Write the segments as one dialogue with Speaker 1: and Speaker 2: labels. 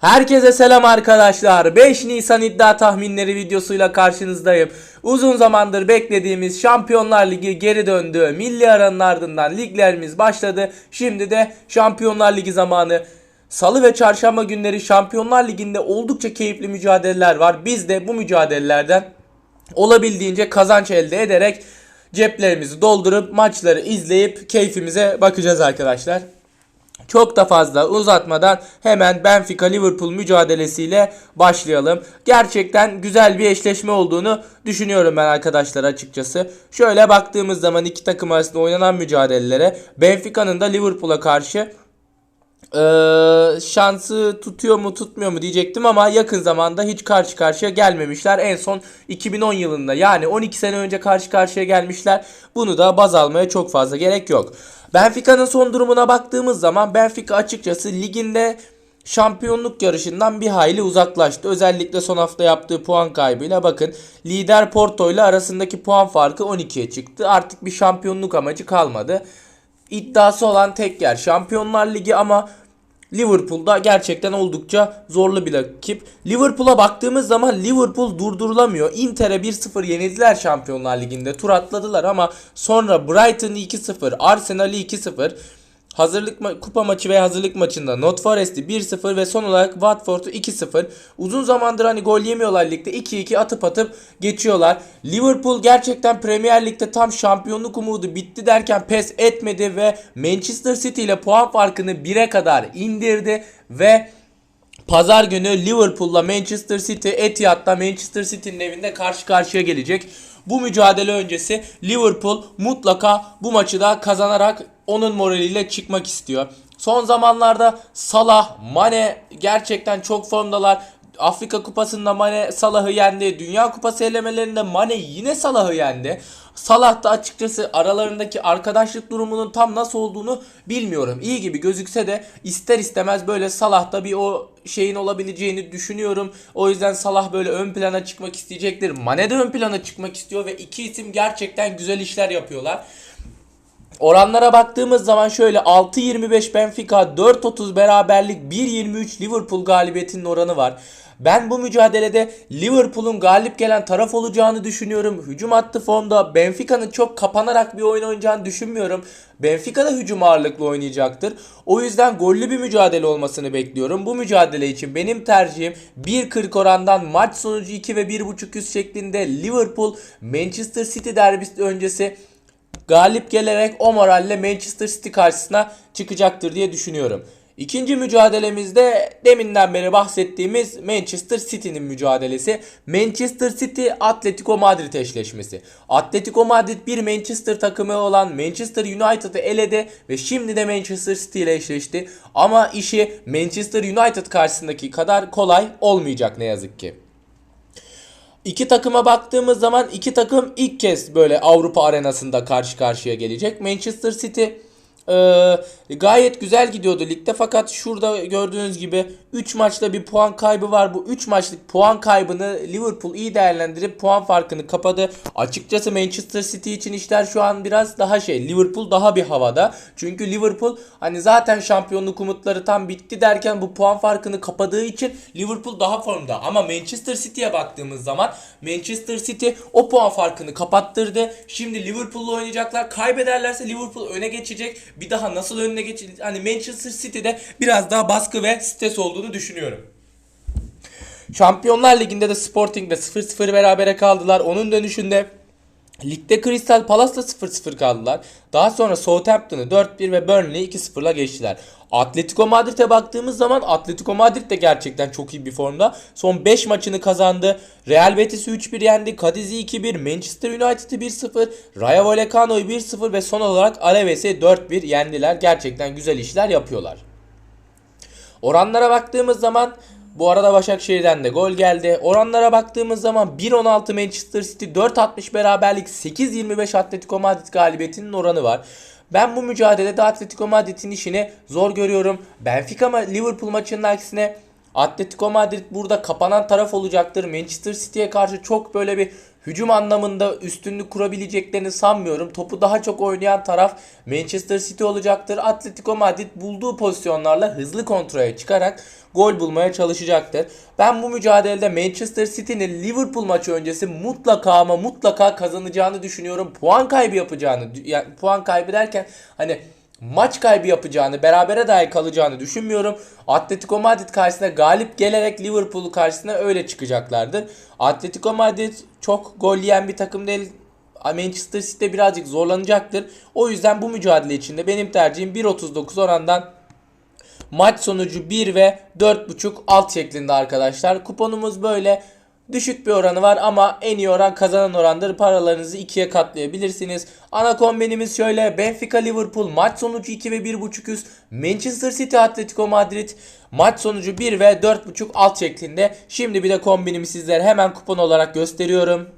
Speaker 1: Herkese selam arkadaşlar. 5 Nisan iddia tahminleri videosuyla karşınızdayım. Uzun zamandır beklediğimiz Şampiyonlar Ligi geri döndü. Milli aranın ardından liglerimiz başladı. Şimdi de Şampiyonlar Ligi zamanı. Salı ve çarşamba günleri Şampiyonlar Ligi'nde oldukça keyifli mücadeleler var. Biz de bu mücadelelerden olabildiğince kazanç elde ederek ceplerimizi doldurup maçları izleyip keyfimize bakacağız arkadaşlar. Çok da fazla uzatmadan hemen Benfica Liverpool mücadelesiyle başlayalım. Gerçekten güzel bir eşleşme olduğunu düşünüyorum ben arkadaşlar açıkçası. Şöyle baktığımız zaman iki takım arasında oynanan mücadelelere Benfica'nın da Liverpool'a karşı ee, şansı tutuyor mu tutmuyor mu diyecektim ama yakın zamanda hiç karşı karşıya gelmemişler. En son 2010 yılında yani 12 sene önce karşı karşıya gelmişler. Bunu da baz almaya çok fazla gerek yok. Benfica'nın son durumuna baktığımız zaman Benfica açıkçası liginde şampiyonluk yarışından bir hayli uzaklaştı. Özellikle son hafta yaptığı puan kaybıyla bakın lider Porto ile arasındaki puan farkı 12'ye çıktı. Artık bir şampiyonluk amacı kalmadı iddiası olan tek yer Şampiyonlar Ligi ama Liverpool'da gerçekten oldukça zorlu bir rakip. Liverpool'a baktığımız zaman Liverpool durdurulamıyor. Inter'e 1-0 yenildiler Şampiyonlar Ligi'nde. Tur atladılar ama sonra Brighton'ı 2-0, Arsenal'i 2-0, Hazırlık ma- kupa maçı ve hazırlık maçında Not Forest'i 1-0 ve son olarak Watford'u 2-0. Uzun zamandır hani gol yemiyorlar ligde 2-2 atıp atıp geçiyorlar. Liverpool gerçekten Premier Lig'de tam şampiyonluk umudu bitti derken pes etmedi ve Manchester City ile puan farkını 1'e kadar indirdi ve Pazar günü Liverpool'la Manchester City Etihad'da Manchester City'nin evinde karşı karşıya gelecek. Bu mücadele öncesi Liverpool mutlaka bu maçı da kazanarak onun moraliyle çıkmak istiyor. Son zamanlarda Salah, Mane gerçekten çok formdalar. Afrika Kupası'nda Mane Salah'ı yendi. Dünya Kupası elemelerinde Mane yine Salah'ı yendi. Salah da açıkçası aralarındaki arkadaşlık durumunun tam nasıl olduğunu bilmiyorum. İyi gibi gözükse de ister istemez böyle Salah'ta bir o şeyin olabileceğini düşünüyorum. O yüzden Salah böyle ön plana çıkmak isteyecektir. Mane de ön plana çıkmak istiyor ve iki isim gerçekten güzel işler yapıyorlar. Oranlara baktığımız zaman şöyle 6.25 Benfica, 4.30 beraberlik, 1.23 Liverpool galibiyetinin oranı var. Ben bu mücadelede Liverpool'un galip gelen taraf olacağını düşünüyorum. Hücum hattı formda. Benfica'nın çok kapanarak bir oyun oynayacağını düşünmüyorum. Benfica da hücum ağırlıklı oynayacaktır. O yüzden gollü bir mücadele olmasını bekliyorum. Bu mücadele için benim tercihim 1.40 orandan maç sonucu 2 ve 1.5 üst şeklinde Liverpool Manchester City derbisi öncesi galip gelerek o moralle Manchester City karşısına çıkacaktır diye düşünüyorum. İkinci mücadelemizde deminden beri bahsettiğimiz Manchester City'nin mücadelesi. Manchester City Atletico Madrid eşleşmesi. Atletico Madrid bir Manchester takımı olan Manchester United'ı eledi ve şimdi de Manchester City ile eşleşti. Ama işi Manchester United karşısındaki kadar kolay olmayacak ne yazık ki. İki takıma baktığımız zaman iki takım ilk kez böyle Avrupa arenasında karşı karşıya gelecek. Manchester City e, gayet güzel gidiyordu ligde fakat şurada gördüğünüz gibi 3 maçta bir puan kaybı var. Bu 3 maçlık puan kaybını Liverpool iyi değerlendirip puan farkını kapadı. Açıkçası Manchester City için işler şu an biraz daha şey. Liverpool daha bir havada. Çünkü Liverpool hani zaten şampiyonluk umutları tam bitti derken bu puan farkını kapadığı için Liverpool daha formda. Ama Manchester City'ye baktığımız zaman Manchester City o puan farkını kapattırdı. Şimdi Liverpool'la oynayacaklar. Kaybederlerse Liverpool öne geçecek. Bir daha nasıl önüne geçecek? Hani Manchester City'de biraz daha baskı ve stres olduğunu düşünüyorum. Şampiyonlar Ligi'nde de Sporting'de 0-0 berabere kaldılar. Onun dönüşünde Ligde Crystal Palace'la 0-0 kaldılar. Daha sonra Southampton'ı 4-1 ve Burnley'i 2-0'la geçtiler. Atletico Madrid'e baktığımız zaman Atletico Madrid de gerçekten çok iyi bir formda. Son 5 maçını kazandı. Real Betis'i 3-1 yendi. Cadiz'i 2-1, Manchester United'ı 1-0, Rayo Vallecano'yu 1-0 ve son olarak Alaves'i 4-1 yendiler. Gerçekten güzel işler yapıyorlar. Oranlara baktığımız zaman bu arada Başakşehir'den de gol geldi. Oranlara baktığımız zaman 1.16 Manchester City, 4.60 beraberlik, 8.25 Atletico Madrid galibiyetinin oranı var. Ben bu mücadelede Atletico Madrid'in işini zor görüyorum. Benfica Liverpool maçının aksine Atletico Madrid burada kapanan taraf olacaktır. Manchester City'ye karşı çok böyle bir hücum anlamında üstünlük kurabileceklerini sanmıyorum. Topu daha çok oynayan taraf Manchester City olacaktır. Atletico Madrid bulduğu pozisyonlarla hızlı kontraya çıkarak gol bulmaya çalışacaktır. Ben bu mücadelede Manchester City'nin Liverpool maçı öncesi mutlaka ama mutlaka kazanacağını düşünüyorum. Puan kaybı yapacağını, yani puan kaybı derken hani maç kaybı yapacağını, berabere dahi kalacağını düşünmüyorum. Atletico Madrid karşısında galip gelerek Liverpool karşısına öyle çıkacaklardır. Atletico Madrid çok gol yiyen bir takım değil. Manchester City birazcık zorlanacaktır. O yüzden bu mücadele içinde benim tercihim 1.39 orandan maç sonucu 1 ve 4.5 alt şeklinde arkadaşlar. Kuponumuz böyle. Düşük bir oranı var ama en iyi oran kazanan orandır. Paralarınızı ikiye katlayabilirsiniz. Ana kombinimiz şöyle. Benfica Liverpool maç sonucu 2 ve 1.5 üst. Manchester City Atletico Madrid maç sonucu 1 ve 4.5 alt şeklinde. Şimdi bir de kombinimi sizlere hemen kupon olarak gösteriyorum.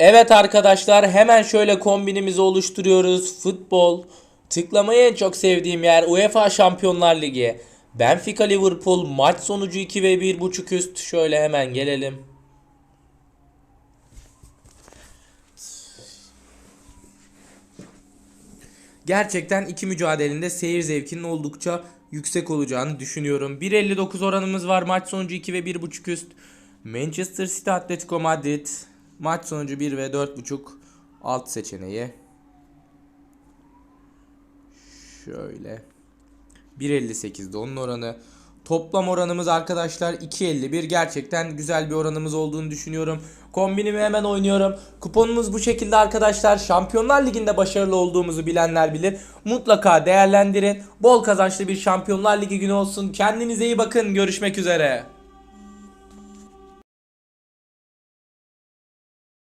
Speaker 1: Evet arkadaşlar hemen şöyle kombinimizi oluşturuyoruz. Futbol. Tıklamayı en çok sevdiğim yer UEFA Şampiyonlar Ligi. Benfica Liverpool maç sonucu 2 ve 1.5 üst. Şöyle hemen gelelim. Gerçekten iki mücadelinde seyir zevkinin oldukça yüksek olacağını düşünüyorum. 1.59 oranımız var maç sonucu 2 ve 1.5 üst. Manchester City Atletico Madrid maç sonucu 1 ve 4.5 alt seçeneği. Şöyle. 1.58'de onun oranı. Toplam oranımız arkadaşlar 2.51. Gerçekten güzel bir oranımız olduğunu düşünüyorum. Kombinimi hemen oynuyorum. Kuponumuz bu şekilde arkadaşlar. Şampiyonlar Ligi'nde başarılı olduğumuzu bilenler bilir. Mutlaka değerlendirin. Bol kazançlı bir Şampiyonlar Ligi günü olsun. Kendinize iyi bakın. Görüşmek üzere.